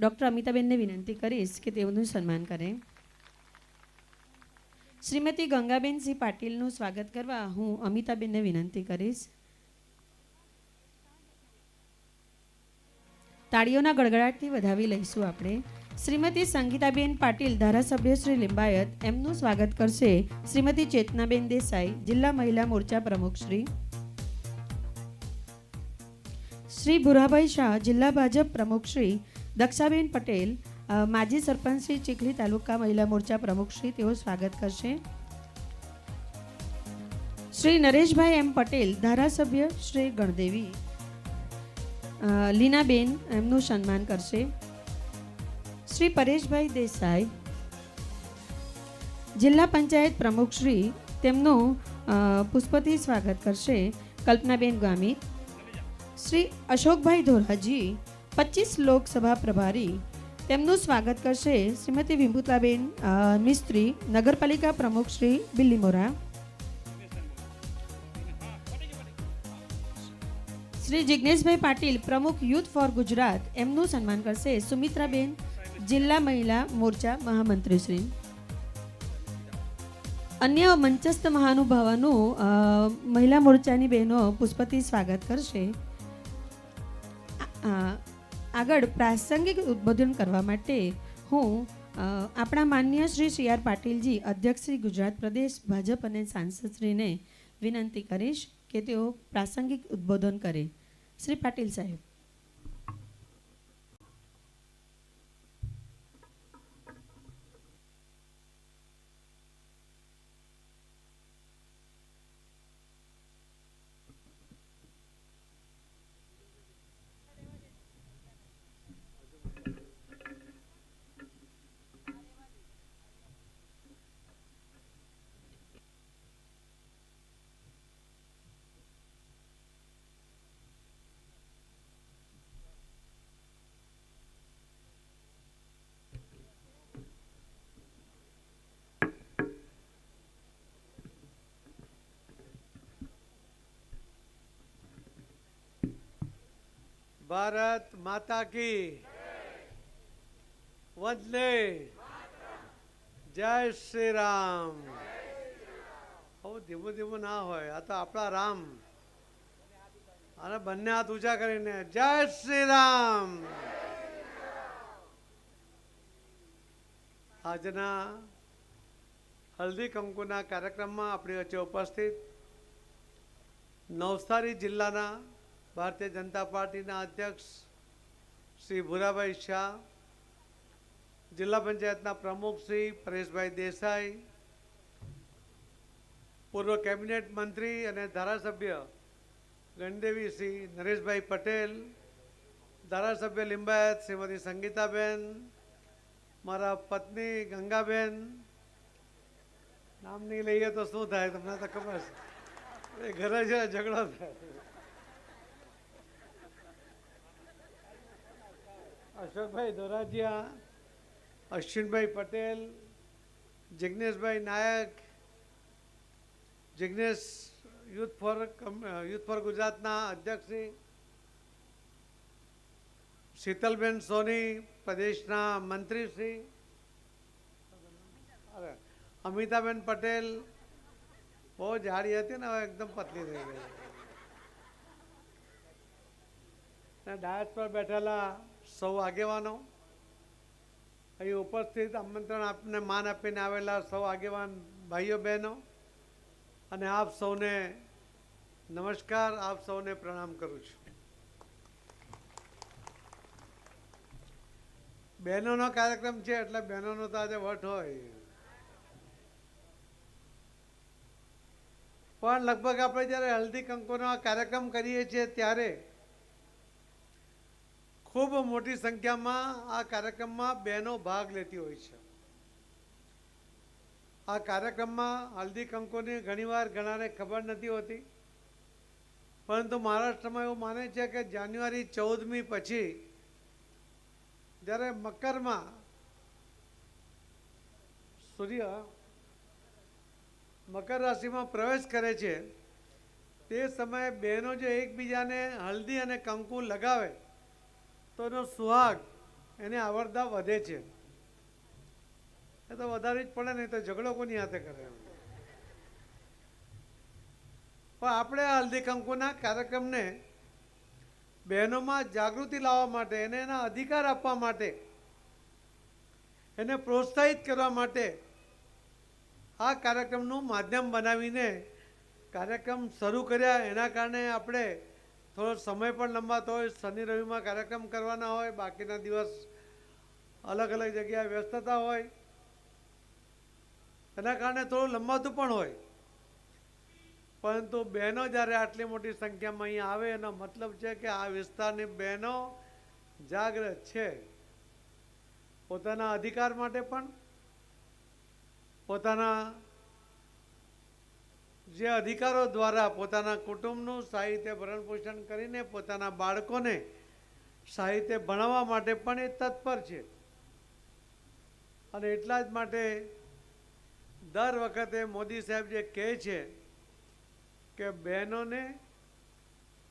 Doctor અમિતાબેનને વિનંતી કરીશ કે તેઓનું સન્માન કરે. શ્રીમતી ગંગાબેન સિંહ પાટીલનું સ્વાગત કરવા હું અમિતાબેનને વિનંતી કરીશ. તાળીઓના ગડગડાટથી વધાવી લઈશું આપણે. શ્રીમતી સંગીતાબેન પાટીલ ધારાસભ્ય શ્રી લિંબાયત એમનું સ્વાગત કરશે શ્રીમતી ચેતનાબેન દેસાઈ, જિલ્લા મહિલા મોરચા પ્રમુખ શ્રી. શ્રી ભુરાભાઈ શાહ, જિલ્લા ભાજપ પ્રમુખ શ્રી. દક્ષાબેન પટેલ માજી સરપંચ શ્રી ચીખલી તાલુકા મહિલા મોરચા પ્રમુખ શ્રી, તેઓ સ્વાગત કરશે. શ્રી નરેશભાઈ એમ પટેલ, ધારાસભ્ય શ્રી ગણદેવી. લીનાબેન એમનું સન્માન કરશે. શ્રી પરેશભાઈ દેસાઈ, જિલ્લા પંચાયત પ્રમુખ શ્રી, તેમનું પુષ્પથી સ્વાગત કરશે કલ્પનાબેન ગામિત. શ્રી અશોકભાઈ ધોરાજી પચીસ લોકસભા પ્રભારી તેમનું સ્વાગત કરશે શ્રીમતી વિભૂતાબેન મિસ્ત્રી, નગરપાલિકા પ્રમુખ શ્રી બિલ્લીમોરા શ્રી જિજ્ઞેશભાઈ પાટીલ, પ્રમુખ યુથ ફોર ગુજરાત, એમનું સન્માન કરશે સુમિત્રાબેન, જિલ્લા મહિલા મોરચા મહામંત્રી શ્રી. અન્ય મંચસ્થ મહાનુભાવોનું મહિલા મોરચાની બહેનો પુષ્પથી સ્વાગત કરશે. આગળ પ્રાસંગિક ઉદ્બોધન કરવા માટે હું આપણા માન્ય શ્રી સી આર પાટીલજી, અધ્યક્ષ શ્રી ગુજરાત પ્રદેશ ભાજપ અને સાંસદશ્રીને વિનંતી કરીશ કે તેઓ પ્રાસંગિક ઉદ્બોધન કરે. શ્રી પાટીલ સાહેબ. ભારત માતા કી. વંદે. જય શ્રી રામ. બહુ ધીમું ધીમું ના હોય. આ તો આપણા રામ. અને બંને હાથ ઊંચા કરીને જય શ્રી રામ. આજના હલ્દી કંકુના કાર્યક્રમમાં આપણી વચ્ચે ઉપસ્થિત નવસારી જિલ્લાના ભારતીય જનતા પાર્ટીના અધ્યક્ષ શ્રી ભૂરાભાઈ શાહ, જિલ્લા પંચાયતના પ્રમુખ શ્રી પરેશભાઈ દેસાઈ, પૂર્વ કેબિનેટ મંત્રી અને ધારાસભ્ય ગણદેવી શ્રી નરેશભાઈ પટેલ, ધારાસભ્ય લિંબાયત શ્રીમતી સંગીતાબેન, મારા પત્ની ગંગાબેન. નામ નહીં લઈએ તો શું થાય? તમને તો ખબર છે. ઘરે છે ઝઘડો થાય. Ashokbhai Dhorajiya Ashwinbhai Patel Jigneshbhai Nayak Jignesh youth for youth for ગુજરાતના અધ્યક્ષ શ્રી શીતલબેન સોની પ્રદેશના મંત્રી શ્રી અરે, અમિતાબેન પટેલ બહુ જાડી હતી ને હવે એકદમ પતલી થઈ ગઈ. ડાયસ પર બેઠેલા સૌ આગેવાનો. અહીં ઉપસ્થિત આમંત્રણ આપને, માન આપીને આવેલા સૌ આગેવાન ભાઈઓ, બહેનો અને આપ સૌને નમસ્કાર, આપ સૌને પ્રણામ કરું છું. બહેનોનો કાર્યક્રમ છે એટલે બહેનોનો તો આજે વટ હોય. પણ લગભગ આપણે જ્યારે હલ્દી કંકુનો કાર્યક્રમ કરીએ છીએ ત્યારે ખૂબ મોટી સંખ્યામાં આ કાર્યક્રમમાં બહેનો ભાગ લેતી હોય છે. આ કાર્યક્રમમાં હલ્દી કંકુની ઘણીવાર ઘણાને ખબર નથી હોતી. પરંતુ મહારાષ્ટ્રમાં એવું માને છે કે જાન્યુઆરી ચૌદમી પછી જ્યારે મકરમાં સૂર્ય મકર રાશિમાં પ્રવેશ કરે છે, તે સમયે બહેનો જે એકબીજાને હલ્દી અને કંકુ લગાવે તો એનો સુહાગ એની આવડતા વધે છે. એ તો વધારે જ પડે, નહીં તો ઝઘડો કોની હાથે કરે પણ આપણે આ હલ્દી કંકુના કાર્યક્રમને બહેનોમાં જાગૃતિ લાવવા માટે, એને એના અધિકાર આપવા માટે, એને પ્રોત્સાહિત કરવા માટે આ કાર્યક્રમનું માધ્યમ બનાવીને કાર્યક્રમ શરૂ કર્યા. એના કારણે આપણે થોડો સમય પણ લંબાતો હોય, શનિ રવિમાં કાર્યક્રમ કરવાના હોય, બાકીના દિવસ અલગ અલગ જગ્યાએ વ્યસ્તતા હોય, એના કારણે થોડું લંબાતું પણ હોય. પરંતુ બહેનો જ્યારે આટલી મોટી સંખ્યામાં અહીંયા આવે, એનો મતલબ છે કે આ વિસ્તારની બહેનો જાગૃત છે. પોતાના અધિકાર માટે પણ, પોતાના જે અધિકારો દ્વારા પોતાના કુટુંબનું સાહિત્ય ભરણ પોષણ કરીને પોતાના બાળકોને સાહિત્ય ભણાવવા માટે પણ એ તત્પર છે. અને એટલા જ માટે દર વખતે મોદી સાહેબ જે કહે છે કે બહેનોને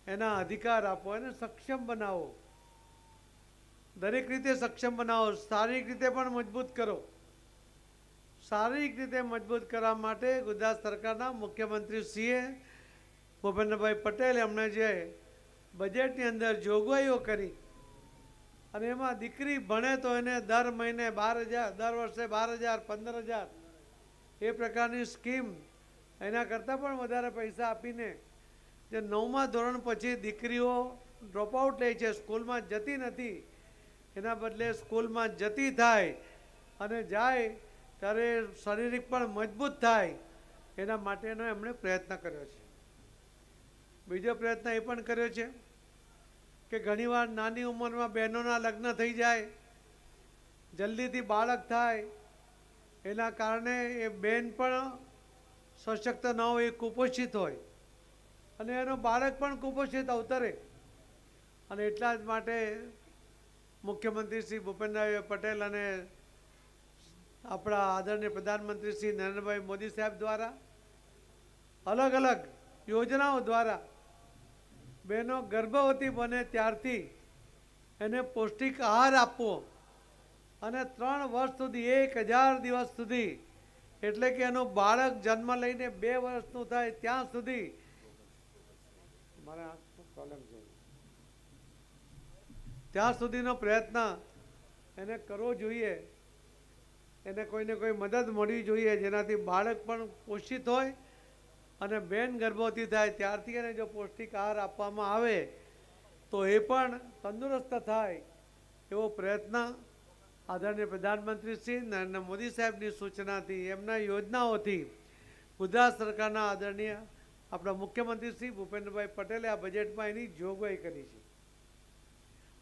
એના અધિકાર આપો, એને સક્ષમ બનાવો. દરેક રીતે સક્ષમ બનાવો, શારીરિક રીતે પણ મજબૂત કરો. શારીરિક રીતે મજબૂત કરવા માટે ગુજરાત સરકારના મુખ્યમંત્રી શ્રીએ ભૂપેન્દ્રભાઈ પટેલ એમણે જે બજેટની અંદર જોગવાઈઓ કરી, અને એમાં દીકરી ભણે તો એને દર મહિને બાર હજાર, દર વર્ષે બાર હજાર, પંદર હજાર, એ પ્રકારની સ્કીમ એના કરતાં પણ વધારે પૈસા આપીને જે નવમા ધોરણ પછી દીકરીઓ ડ્રોપઆઉટ લે છે, સ્કૂલમાં જતી નથી, એના બદલે સ્કૂલમાં જતી થાય અને જાય ત્યારે શારીરિક પણ મજબૂત થાય, એના માટેનો એમણે પ્રયત્ન કર્યો છે. બીજો પ્રયત્ન એ પણ કર્યો છે કે ઘણીવાર નાની ઉંમરમાં બહેનોના લગ્ન થઈ જાય, જલ્દીથી બાળક થાય, એના કારણે એ બહેન પણ સશક્ત ન હોય, એ કુપોષિત હોય અને એનો બાળક પણ કુપોષિત અવતરે. અને એટલા જ માટે મુખ્યમંત્રી શ્રી ભૂપેન્દ્રભાઈ પટેલ અને આપણા આદરણીય પ્રધાનમંત્રી શ્રી નરેન્દ્રભાઈ મોદી સાહેબ દ્વારા અલગ અલગ યોજનાઓ દ્વારા બહેનો ગર્ભવતી બને ત્યારથી એને પૌષ્ટિક આહાર આપવો અને ત્રણ વર્ષ સુધી એક હજાર દિવસ સુધી એટલે કે એનું બાળક જન્મ લઈને બે વર્ષનું થાય ત્યાં સુધી ત્યાં સુધીનો પ્રયત્ન એને કરવો જોઈએ. એને કોઈને કોઈ મદદ મળવી જોઈએ. જેનાથી બાળક પણ પોષિત હોય અને બેન ગર્ભવતી થાય, ત્યારથી એને જો પૌષ્ટિક આહાર આપવામાં આવે, તો એ પણ તંદુરસ્ત થાય એવો પ્રયત્ન આદરણીય પ્રધાનમંત્રી શ્રી નરેન્દ્ર મોદી સાહેબની સૂચનાથી, એમના યોજનાઓથી ગુજરાત સરકારના આદરણીય આપણા મુખ્યમંત્રી શ્રી ભૂપેન્દ્રભાઈ પટેલે આ બજેટમાં એની જોગવાઈ કરી છે.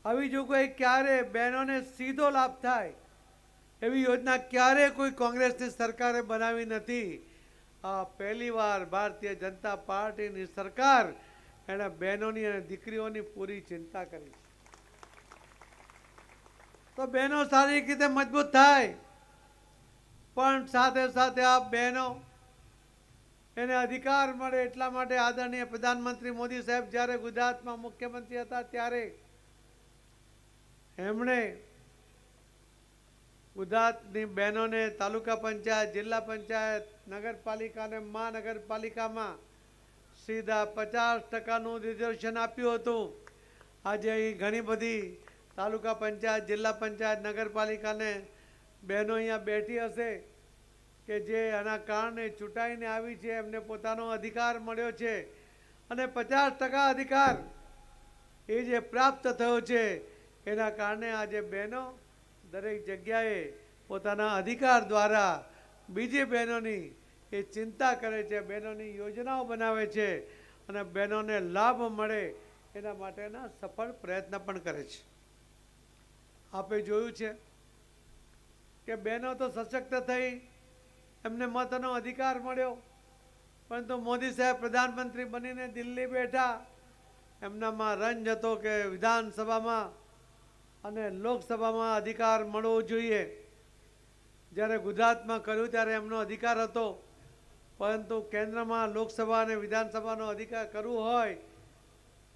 આવી જોગવાઈ ક્યારે બહેનોને સીધો લાભ થાય એવી યોજના ક્યારે કોઈ કોંગ્રેસની સરકારે બનાવી નથી. આ પહેલીવાર ભારતીય જનતા પાર્ટીની સરકાર એના બહેનોની અને દીકરીઓની પૂરી ચિંતા કરી છે. તો બહેનો શારીરિક રીતે મજબૂત થાય. પણ સાથે સાથે આ બહેનો એને અધિકાર મળે એટલા માટે આદરણીય પ્રધાનમંત્રી મોદી સાહેબ જ્યારે ગુજરાતમાં મુખ્યમંત્રી હતા ત્યારે એમણે ગુજરાતની બહેનોને તાલુકા પંચાયત, જિલ્લા પંચાયત નગરપાલિકા અને મહાનગરપાલિકામાં સીધા પચાસ ટકાનું રિઝર્વેશન આપ્યું હતું. આજે અહીં ઘણી બધી તાલુકા પંચાયત, જિલ્લા પંચાયત, નગરપાલિકાને બહેનો અહીંયા બેઠી હશે કે જે આના કારણે ચૂંટાઈને આવી છે, એમને પોતાનો અધિકાર મળ્યો છે. અને પચાસ ટકા અધિકાર એ જે પ્રાપ્ત થયો છે, એના કારણે આજે બહેનો દરેક જગ્યાએ પોતાના અધિકાર દ્વારા બીજી બહેનોની એ ચિંતા કરે છે, બહેનોની યોજનાઓ બનાવે છે અને બહેનોને લાભ મળે એના માટેના સફળ પ્રયત્ન પણ કરે છે. આપે જોયું છે કે બહેનો તો સશક્ત થઈ એમને મતનો અધિકાર મળ્યો, પરંતુ મોદી સાહેબ પ્રધાનમંત્રી બનીને દિલ્હી બેઠા, એમનામાં રંજ હતો કે વિધાનસભામાં અને લોકસભામાં અધિકાર મળવો જોઈએ. જ્યારે ગુજરાતમાં કર્યું ત્યારે એમનો અધિકાર હતો. પરંતુ કેન્દ્રમાં લોકસભા અને વિધાનસભાનો અધિકાર કરવું હોય,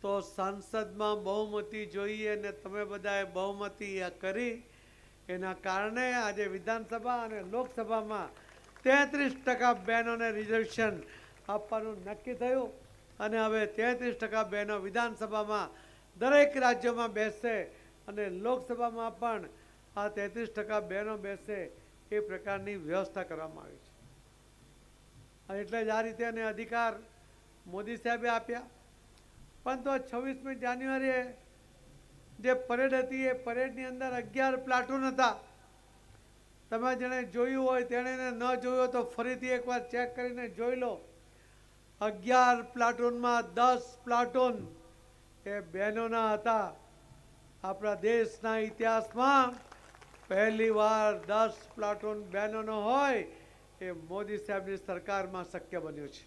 તો સંસદમાં બહુમતી જોઈએ ને તમે બધાએ બહુમતી કરી. એના કારણે આજે વિધાનસભા અને લોકસભામાં તેત્રીસ ટકા બહેનોને રિઝર્વેશન આપવાનું નક્કી થયું. અને હવે તેત્રીસ ટકા બહેનો વિધાનસભામાં દરેક રાજ્યોમાં બેસશે. અને લોકસભામાં પણ આ તેત્રીસ ટકા બહેનો બેસે એ પ્રકારની વ્યવસ્થા કરવામાં આવી છે. એટલે જ આ રીતે એને અધિકાર મોદી સાહેબે આપ્યા. પણ તો છવ્વીસમી જાન્યુઆરીએ જે પરેડ હતી, એ પરેડની અંદર અગિયાર પ્લાટૂન હતા. તમે જેણે જોયું હોય, તેણે ન જોયું તો ફરીથી એકવાર ચેક કરીને જોઈ લો. અગિયાર પ્લાટૂનમાં દસ પ્લાટૂન એ બહેનોના હતા. આપણા દેશના ઇતિહાસમાં પહેલી વાર દસ પ્લાટૂન બેનોનો હોય એ મોદી સાહેબની સરકારમાં શક્ય બન્યું છે.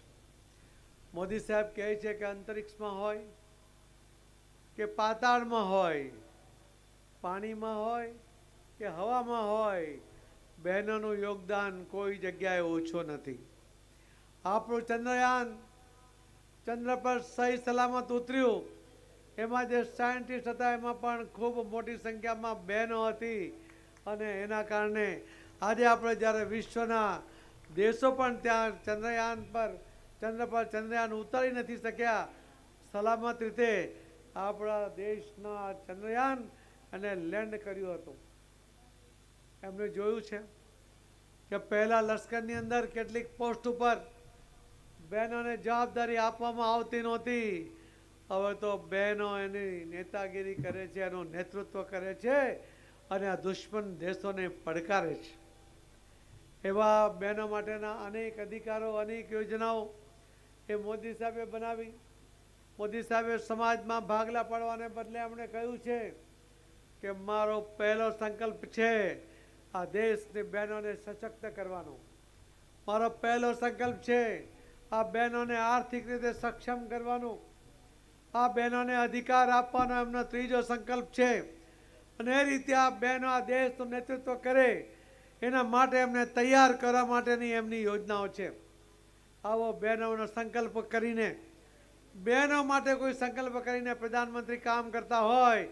મોદી સાહેબ કહે છે કે અંતરિક્ષમાં હોય કે પાતાળમાં હોય, પાણીમાં હોય કે હવામાં હોય, બહેનોનું યોગદાન કોઈ જગ્યાએ ઓછું નથી. આપણું ચંદ્રયાન ચંદ્ર પર સહી સલામત ઉતર્યું. એમાં જે સાયન્ટિસ્ટ હતા, એમાં પણ ખૂબ મોટી સંખ્યામાં બહેનો હતી. અને એના કારણે આજે આપણે જ્યારે વિશ્વના દેશો પણ ત્યાં ચંદ્રયાન પર ચંદ્ર પર ચંદ્રયાન ઉતારી નથી શક્યા, સલામત રીતે આપણા દેશના ચંદ્રયાન અને લેન્ડ કર્યું હતું. એમણે જોયું છે કે પહેલાં લશ્કરની અંદર કેટલીક પોસ્ટ ઉપર બહેનોને જવાબદારી આપવામાં આવતી નહોતી. હવે તો બહેનો એની નેતાગીરી કરે છે, એનું નેતૃત્વ કરે છે અને આ દુશ્મન દેશોને પડકારે છે. એવા બહેનો માટેના અનેક અધિકારો, અનેક યોજનાઓ એ મોદી સાહેબે બનાવી. મોદી સાહેબે સમાજમાં ભાગલા પાડવાને બદલે એમણે કહ્યું છે કે મારો પહેલો સંકલ્પ છે આ દેશની બહેનોને સશક્ત કરવાનો. મારો પહેલો સંકલ્પ છે આ બહેનોને આર્થિક રીતે સક્ષમ કરવાનો. આ બહેનોને અધિકાર આપવાનો એમનો ત્રીજો સંકલ્પ છે. અને એ રીતે આ બહેનો આ દેશનું નેતૃત્વ કરે, એના માટે એમને તૈયાર કરવા માટેની એમની યોજનાઓ છે. આવો બહેનોનો સંકલ્પ કરીને, બહેનો માટે કોઈ સંકલ્પ કરીને પ્રધાનમંત્રી કામ કરતા હોય,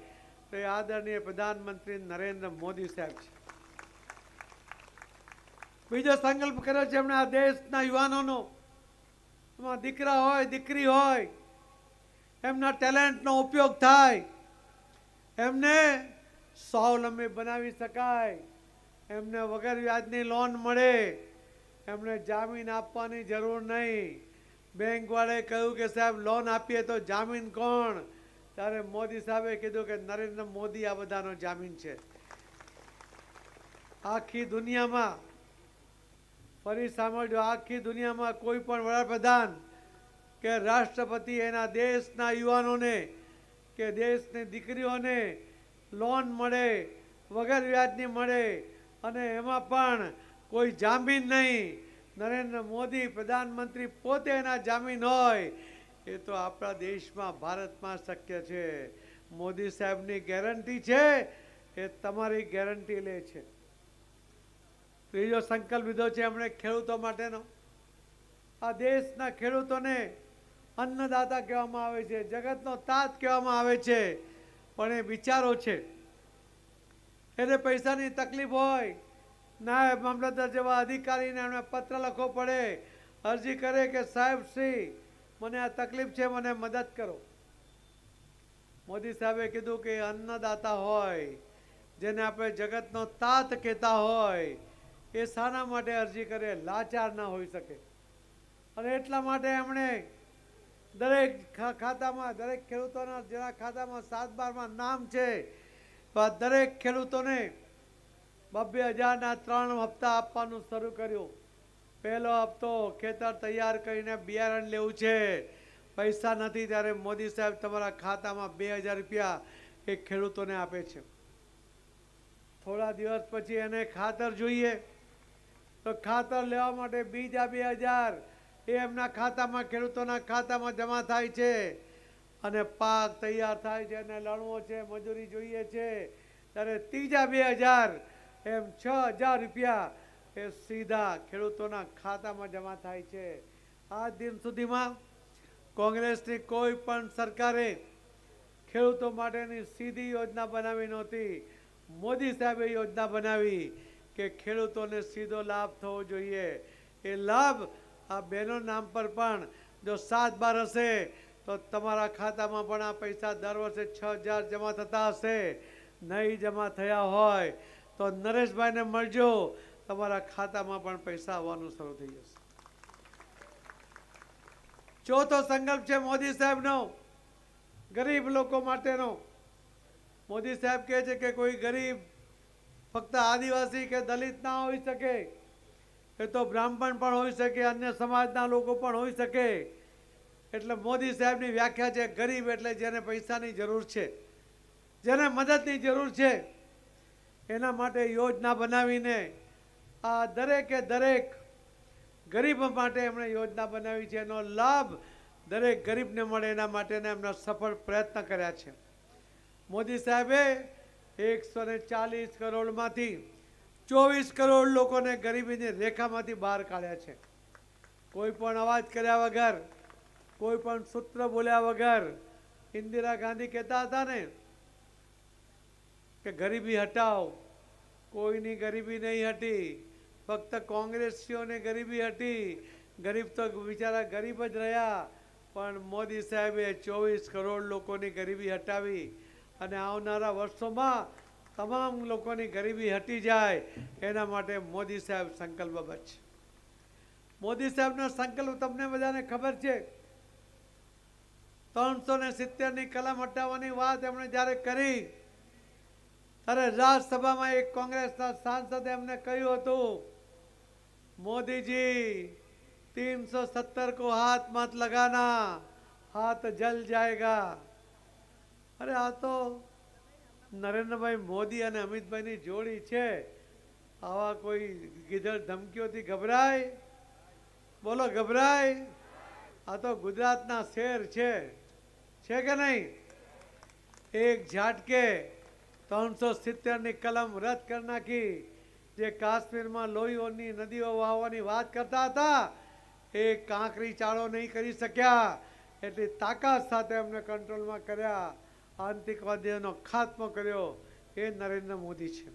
તો એ આદરણીય પ્રધાનમંત્રી નરેન્દ્ર મોદી સાહેબ છે. બીજો સંકલ્પ કર્યો છે એમણે આ દેશના યુવાનોનો. એમાં દીકરા હોય, દીકરી હોય એમના ટેલેન્ટનો ઉપયોગ થાય. એમને સ્વાવલંબી બનાવી શકાય. એમને વગર વ્યાજની લોન મળે. એમને જામીન આપવાની જરૂર નહીં. બેંકવાળાએ કહ્યું કે, સાહેબ લોન આપીએ તો જામીન કોણ? ત્યારે મોદી સાહેબે કીધું કે, નરેન્દ્ર મોદી આ બધાનો જામીન છે. આખી દુનિયામાં ફરી સાંભળજો, આખી દુનિયામાં કોઈ પણ વડાપ્રધાન કે રાષ્ટ્રપતિ એના દેશના યુવાનોને, કે દેશની દીકરીઓને લોન મળે, વગર વ્યાજની મળે, અને એમાં પણ કોઈ જામીન નહીં. નરેન્દ્ર મોદી પ્રધાનમંત્રી પોતે એના જામીન હોય, એ તો આપણા દેશમાં, ભારતમાં શક્ય છે. મોદી સાહેબની ગેરંટી છે, એ તમારી ગેરંટી લે છે. ત્રીજો સંકલ્પ લીધો છે એમણે ખેડૂતો માટેનો. આ દેશના ખેડૂતોને અન્નદાતા કહેવામાં આવે છે, જગતનો તાત કહેવામાં આવે છે. પણ એ વિચારો છે. એને પૈસાની તકલીફ હોય, નાયબ મામલતદાર જેવા અધિકારીને એમણે પત્ર લખવો પડે. અરજી કરે કે, સાહેબ શ્રી, મને આ તકલીફ છે, મને મદદ કરો. મોદી સાહેબે કીધું કે, અન્નદાતા હોય, જેને આપણે જગતનો તાત કહેતા હોય, એ શાના માટે અરજી કરે, લાચાર ના હોઈ શકે. અને એટલા માટે એમણે દરેક ખાતામાં, દરેક ખેડૂતોના જેના ખાતામાં સાત બારમાં નામ છે તો આ દરેક ખેડૂતોને બબ્બે હજારના ત્રણ હપ્તા આપવાનું શરૂ કર્યું. પહેલો હપ્તો ખેતર તૈયાર કરીને બિયારણ લેવું છે. પૈસા નથી ત્યારે મોદી સાહેબ તમારા ખાતામાં બે હજાર રૂપિયા એ ખેડૂતોને આપે છે. થોડા દિવસ પછી એને ખાતર જોઈએ. તો ખાતર લેવા માટે બીજા બે હજાર એ એમના ખાતામાં, ખેડૂતોના ખાતામાં જમા થાય છે. અને પાક તૈયાર થાય છે અને લણવો છે, મજૂરી જોઈએ છે. ત્યારે ત્રીજા બે હજાર એમ છ હજાર રૂપિયા એ સીધા ખેડૂતોના ખાતામાં જમા થાય છે. આ દિન સુધીમાં કોંગ્રેસની કોઈ પણ સરકારે ખેડૂતો માટેની સીધી યોજના બનાવી નહોતી. મોદી સાહેબે યોજના બનાવી કે ખેડૂતોને સીધો લાભ થવો જોઈએ. એ લાભ આ બહેનો નામ પર પણ જો સાત બાર હશે, તો તમારા ખાતામાં પણ આ પૈસા દર વર્ષે છ હજાર જમા થતા હશે. નહીં જમા થયા હોય, તો નરેશભાઈને મળજો. તમારા ખાતામાં પણ પૈસા આવવાનું શરૂ થઈ જશે. ચોથો સંકલ્પ છે મોદી સાહેબનો, ગરીબ લોકો માટેનો. મોદી સાહેબ કહે છે કે કોઈ ગરીબ ફક્ત આદિવાસી કે દલિત ના હોઈ શકે. એ તો બ્રાહ્મણ પણ હોઈ શકે, અન્ય સમાજના લોકો પણ હોઈ શકે. એટલે મોદી સાહેબની વ્યાખ્યા છે, ગરીબ એટલે જેને પૈસાની જરૂર છે, જેને મદદની જરૂર છે, એના માટે યોજના બનાવીને આ દરેકે દરેક ગરીબ માટે એમણે યોજના બનાવી છે. એનો લાભ દરેક ગરીબને મળે, એના માટેના એમના સફળ પ્રયત્ન કર્યા છે. મોદી સાહેબે એકસો ને ચાલીસ કરોડમાંથી ચોવીસ કરોડ લોકોને ગરીબીની રેખામાંથી બહાર કાઢ્યા છે. કોઈ પણ અવાજ કર્યા વગર, કોઈ પણ સૂત્ર બોલ્યા વગર ઇન્દિરા ગાંધી કહેતા હતા ને કે ગરીબી હટાવ કોઈની ગરીબી નહીં હટી, ફક્ત કોંગ્રેસીઓને ગરીબી હતી ગરીબ તો બિચારા ગરીબ જ રહ્યા, પણ મોદી સાહેબે ચોવીસ કરોડ લોકોની ગરીબી હટાવી અને આવનારા વર્ષોમાં તમામ લોકોની ગરીબી હટી જાય, એના માટે મોદી સાહેબ સંકલ્પબદ્ધ છે. મોદી સાહેબનો સંકલ્પ તમને બધાને ખબર છે? ત્રણસો ને સિત્તેરની કલમ હટાવવાની વાત એમણે જ્યારે કરી, ત્યારે રાજ્યસભામાં એક કોંગ્રેસના સાંસદે એમને કહ્યું હતું, મોદીજી, તીનસો સત્તર કો હાથ મત લગાના, હાથ જલ જાયગા. અરે આ તો નરેન્દ્રભાઈ મોદી અને અમિતભાઈની જોડી છે. આવા કોઈ ગીધર ધમકીઓથી ગભરાય? બોલો, ગભરાય? આ તો ગુજરાતના શેર છે. છે કે નહીં? એક ઝાટકે ત્રણસો સિત્તેરની કલમ રદ કરી નાખી. જે કાશ્મીરમાં લોહીઓની નદીઓ વાવવાની વાત કરતા હતા, એ કાંકરી ચાળો નહીં કરી શક્યા. એટલી તાકાત સાથે એમને કંટ્રોલમાં કર્યા. આતંકવાદીઓનો ખાત્મો કર્યો. એ નરેન્દ્ર મોદી છે.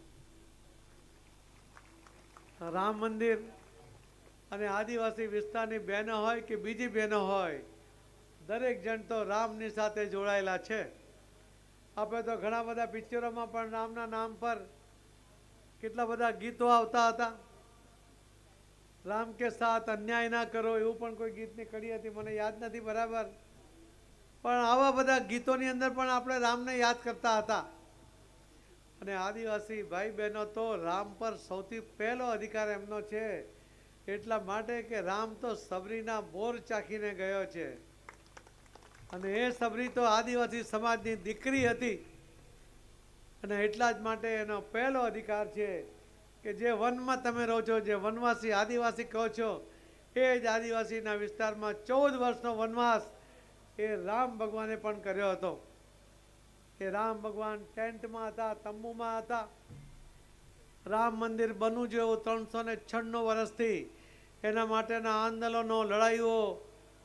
રામ મંદિર અને આદિવાસી વિસ્તારની બહેનો હોય કે બીજી બહેનો હોય, દરેક જણ તો રામની સાથે જોડાયેલા છે. આપણે તો ઘણા બધા પિક્ચરોમાં પણ રામના નામ પર કેટલા બધા ગીતો આવતા હતા. રામ કે સાથ, અન્યાય ના કરો એવું પણ કોઈ ગીતની કડી હતી, મને યાદ નથી બરાબર. પણ આવા બધા ગીતોની અંદર પણ આપણે રામને યાદ કરતા હતા. અને આદિવાસી ભાઈ બહેનો તો રામ પર સૌથી પહેલો અધિકાર એમનો છે, એટલા માટે કે રામ તો સબરીના બોર ચાખીને ગયો છે. અને એ સબરી તો આદિવાસી સમાજની દીકરી હતી. અને એટલા જ માટે એનો પહેલો અધિકાર છે કે જે વનમાં તમે રહો છો, જે વનવાસી આદિવાસી કહો છો, એ જ આદિવાસીના વિસ્તારમાં ચૌદ વર્ષનો વનવાસ એ રામ ભગવાને પણ કર્યો હતો. એ રામ ભગવાન ટેન્ટમાં હતા, તંબુમાં હતા. રામ મંદિર બનવું જેવું ત્રણસો ને છન્નું વર્ષથી. એના માટેના આંદોલનો, લડાઈઓ,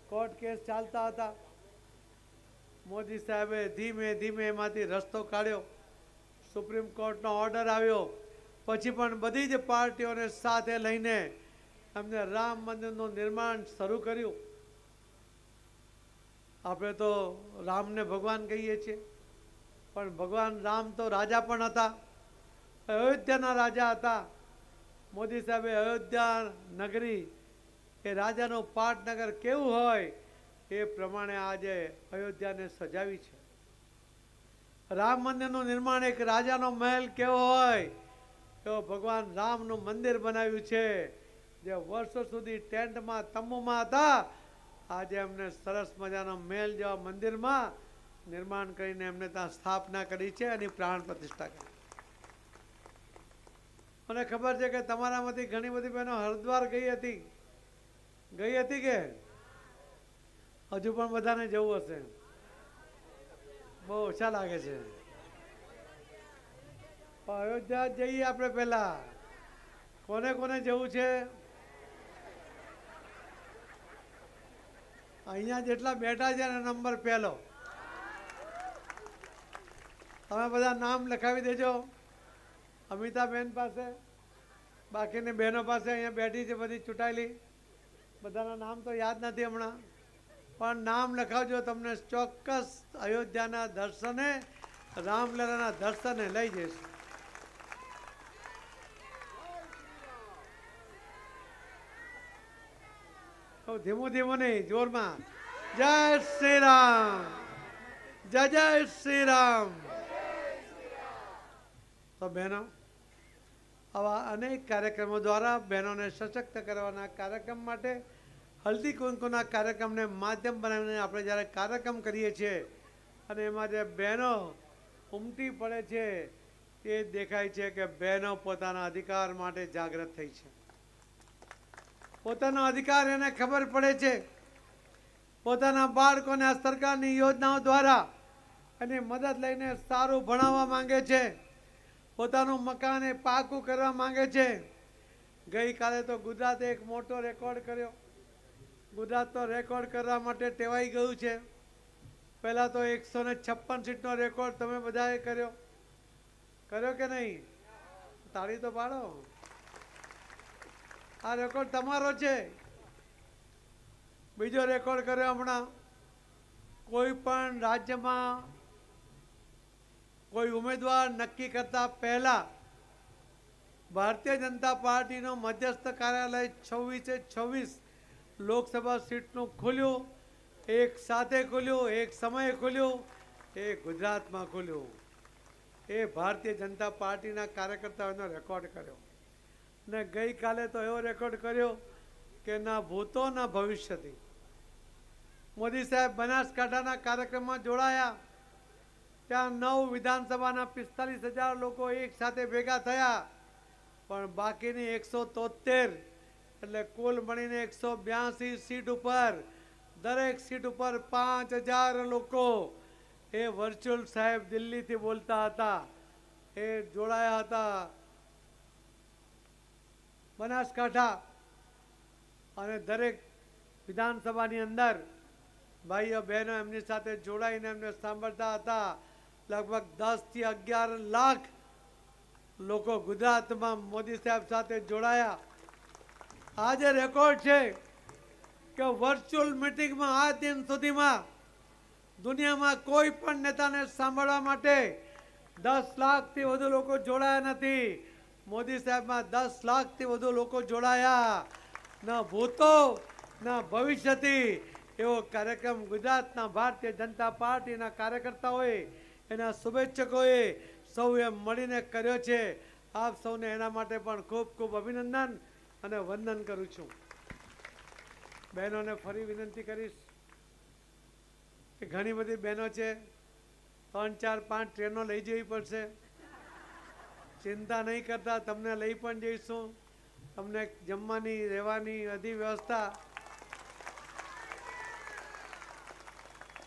કોર્ટ કેસ ચાલતા હતા. મોદી સાહેબે ધીમે ધીમે એમાંથી રસ્તો કાઢ્યો. સુપ્રીમ કોર્ટનો ઓર્ડર આવ્યો. પછી પણ બધી જ પાર્ટીઓને સાથે લઈને અમને રામ મંદિરનું નિર્માણ શરૂ કર્યું. આપણે તો રામને ભગવાન કહીએ છીએ. પણ ભગવાન રામ તો રાજા પણ હતા. અયોધ્યાના રાજા હતા. મોદી સાહેબે અયોધ્યા નગરી એ રાજાનું પાટનગર કેવું હોય એ પ્રમાણે આજે અયોધ્યાને સજાવી છે. રામ મંદિરનું નિર્માણ એક રાજાનો મહેલ કેવો હોય એવો ભગવાન રામનું મંદિર બનાવ્યું છે. જે વર્ષો સુધી ટેન્ટમાં, તંબુમાં હતા. આજે એમને સરસ મજાનો મેલ જેવા મંદિરમાં નિર્માણ કરીને એમને ત્યાં સ્થાપના કરી છે અને પ્રાણ પ્રતિષ્ઠા કરી. મને ખબર છે કે તમારામાંથી ઘણી બધી બહેનો હરિદ્વાર ગઈ હતી. ગઈ હતી કે? હજુ પણ બધાને જવું હશે. બહુ ઓછા લાગે છે. અયોધ્યા જઈએ આપણે પહેલા. કોને કોને જવું છે? અહીંયા જેટલા બેઠા છે ને નંબર પહેલો. તમે બધા નામ લખાવી દેજો. અમિતાબેન પાસે, બાકીની બહેનો પાસે અહીંયા બેઠી છે બધી ચૂંટાયેલી. બધાના નામ તો યાદ નથી હમણાં. પણ નામ લખાવજો તમને ચોક્કસ અયોધ્યાના દર્શને, રામલલાના દર્શને લઈ જઈશ. તો ધીમો ધીમો નહીં, જોરમાં. જય શ્રી રામ જય જય શ્રી રામ તો બહેનો, આવા અનેક કાર્યક્રમો દ્વારા બહેનોને સશક્ત કરવાના કાર્યક્રમ માટે હલ્દી કુંકુના કાર્યક્રમને માધ્યમ બનાવીને આપણે જ્યારે કાર્યક્રમ કરીએ છીએ, અને એમાં જે બહેનો ઉમટી પડે છે, એ દેખાય છે કે બહેનો પોતાના અધિકાર માટે જાગૃત થઈ છે. પોતાનો અધિકાર એને ખબર પડે છે. પોતાના બાળકોને આ સરકારની યોજનાઓ દ્વારા એની મદદ લઈને સારું ભણાવવા માંગે છે. પોતાનું મકાન પાકું કરવા માંગે છે. ગઈકાલે તો ગુજરાતે એક મોટો રેકોર્ડ કર્યો. ગુજરાત તો રેકોર્ડ કરવા માટે ટેવાઈ ગયું છે. પહેલાં તો એકસો ને છપ્પન સીટનો રેકોર્ડ તમે બધાએ કર્યો. કર્યો કે નહીં? તાળી તો પાડો. આ રેકોર્ડ તમારો છે. બીજો રેકોર્ડ કર્યો હમણાં. કોઈ પણ રાજ્યમાં કોઈ ઉમેદવાર નક્કી કરતા પહેલા ભારતીય જનતા પાર્ટીનો મધ્યસ્થ કાર્યાલય છવ્વીસે છવ્વીસ લોકસભા સીટનું ખુલ્યું. એક સાથે ખુલ્યું, એક સમયે ખોલ્યું, એ ગુજરાતમાં ખુલ્યું. એ ભારતીય જનતા પાર્ટીના કાર્યકર્તાઓનો રેકોર્ડ કર્યો. ને ગઈકાલે તો એવો રેકોર્ડ કર્યો કે ના ભૂતો, ના ભવિષ્યથી. મોદી સાહેબ બનાસકાંઠાના કાર્યક્રમમાં જોડાયા. ત્યાં નવ વિધાનસભાના પિસ્તાલીસ હજાર લોકો એક સાથે ભેગા થયા. પણ બાકીની એકસો તોતેર એટલે કુલ મળીને એકસો બ્યાસી સીટ ઉપર, દરેક સીટ ઉપર પાંચ હજાર લોકો. એ વર્ચ્યુઅલ સાહેબ દિલ્હીથી બોલતા હતા. એ જોડાયા હતા. બનાસકાંઠા અને દરેક વિધાનસભાની અંદર ભાઈઓ બહેનો એમની સાથે જોડાઈને એમને સાંભળતા હતા. લગભગ દસથી અગિયાર લાખ લોકો ગુજરાતમાં મોદી સાહેબ સાથે જોડાયા. આજે રેકોર્ડ છે કે વર્ચ્યુઅલ મિટિંગમાં આ દિન સુધીમાં દુનિયામાં કોઈ પણ નેતાને સાંભળવા માટે દસ લાખથી વધુ લોકો જોડાયા નથી. મોદી સાહેબમાં દસ લાખથી વધુ લોકો જોડાયા. ન ભૂતો, ન ભવિષ્યથી. એવો કાર્યક્રમ ગુજરાતના ભારતીય જનતા પાર્ટીના કાર્યકર્તાઓએ, એના શુભેચ્છકોએ સૌએ મળીને કર્યો છે. આપ સૌને એના માટે પણ ખૂબ ખૂબ અભિનંદન અને વંદન કરું છું. બહેનોને ફરી વિનંતી કરીશ ઘણી બધી બહેનો છે, ત્રણ ચાર પાંચ ટ્રેનો લઈ જવી પડશે. ચિંતા નહીં કરતા, તમને લઈ પણ જઈશું. તમને જમવાની, રહેવાની બધી વ્યવસ્થા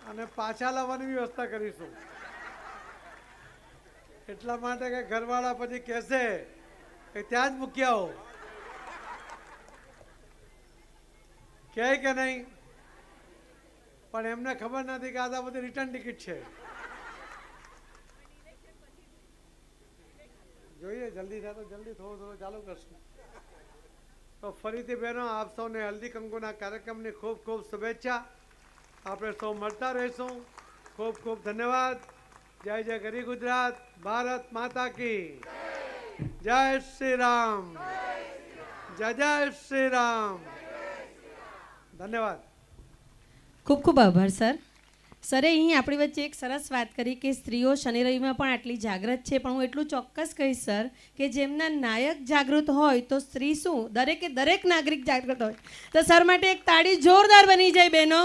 અને પાછા લાવવાની વ્યવસ્થા કરીશું. એટલા માટે કે ઘરવાળા પછી કહેશે કે ત્યાં જ મૂક્યા હો કે નહીં? પણ એમને ખબર નથી કે આ બધી રિટર્ન ટિકિટ છે. જોઈએ જલ્દી થાય તો જલ્દી થોડું થોડું ચાલુ કરશું તો ફરીથી બહેનો આપ સૌને હલ્દી કંકુના કાર્યક્રમની ખૂબ ખૂબ શુભેચ્છા આપણે સૌ મળતા રહીશું ખૂબ ખૂબ ધન્યવાદ જય જય ગરી ગુજરાત ભારત માતા કી જય શ્રી રામ જય જય શ્રી રામ ધન્યવાદ ખૂબ ખૂબ આભાર સર સરે, અહીં આપણી વચ્ચે એક સરસ વાત કરી કે સ્ત્રીઓ શનિ રવિમાં પણ આટલી જાગૃત છે. પણ હું એટલું ચોક્કસ કહીશ, સર, કે જેમના નાયક જાગૃત હોય તો સ્ત્રી શું? દરેકે દરેક નાગરિક જાગૃત હોય. તો સર માટે એક તાળી જોરદાર બની જાય, બહેનો.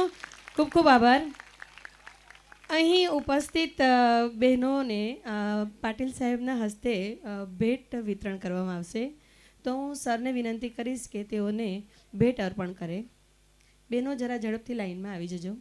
ખૂબ ખૂબ આભાર. અહીં ઉપસ્થિત બહેનોને પાટીલ સાહેબના હસ્તે ભેટ વિતરણ કરવામાં આવશે. તો હું સરને વિનંતી કરીશ કે તેઓને ભેટ અર્પણ કરે. બહેનો, જરા ઝડપથી લાઈનમાં આવી જજો.